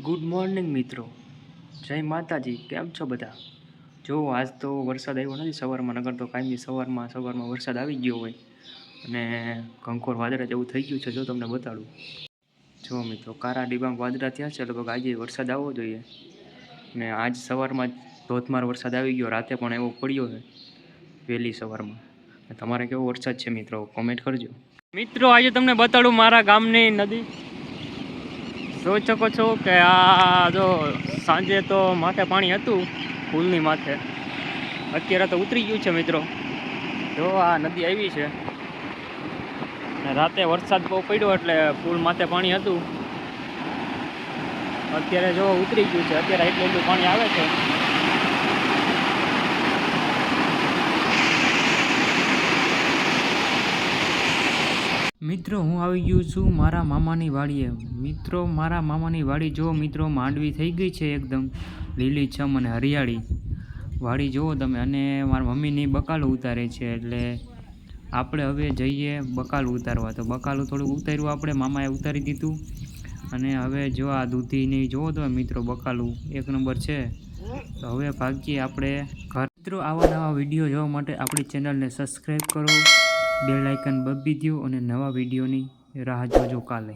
Good morning મિત્રો. જય માતાજી. કેમ છો બધા? જો, આજ તો વરસાદ આવ્યો નથી. સવારમાં નગર તો કાયમી સવારમાં સવારમાં વરસાદ આવી ગયો હોય. અને કંકોર વાદળા જેવું થઈ ગયું છે, જો તમને બતાડું. જો, મિત્રો, કારા ડિબાંગ વાદળા થયા છે, લગભગ આજે વરસાદ આવવો જોઈએ. ને આજ સવારમાં ધોધમાર વરસાદ આવી ગયો. રાતે પણ એવો પડ્યો છે, વહેલી સવારમાં. તમારે કેવો વરસાદ છે, મિત્રો? કોમેન્ટ કરજો. મિત્રો, આજે તમને બતાડું, મારા ગામની નદી. જોઈ શકો છો કે આ જો સાંજે તો માથે પાણી હતું પુલની માથે. અત્યારે તો ઉતરી ગયું છે મિત્રો. જો આ નદી આવી છે. રાતે વરસાદ બહુ પડ્યો એટલે ફૂલ માથે પાણી હતું. અત્યારે જો ઉતરી ગયું છે, અત્યારે એટલું એટલું પાણી આવે છે. મિત્રો, હું આવી ગયું છું મારા મામાની વાડીએ. મિત્રો, મારા મામાની વાડી જો મિત્રો, માંડવી થઈ ગઈ છે એકદમ. લીલીછમ અને હરિયાળી. વાડી જુઓ તમે, અને મારા મમ્મીની બકાલું ઉતારે છે, એટલે આપણે હવે જઈએ બકાલું ઉતારવા. તો બકાલું થોડુંક ઉતાર્યું આપણે, મામાએ ઉતારી દીધું. અને હવે જો આ દૂધીની જુઓ તો મિત્રો, બકાલું એક નંબર છે. તો હવે ભાગીએ આપણે ઘર. મિત્રો, આવા નવા વીડિયો જોવા માટે આપણી ચેનલને સબસ્ક્રાઈબ કરો. બેલ આઇકન બબી દો અને નવા વિડીયોની રાહ જોજો કાલે.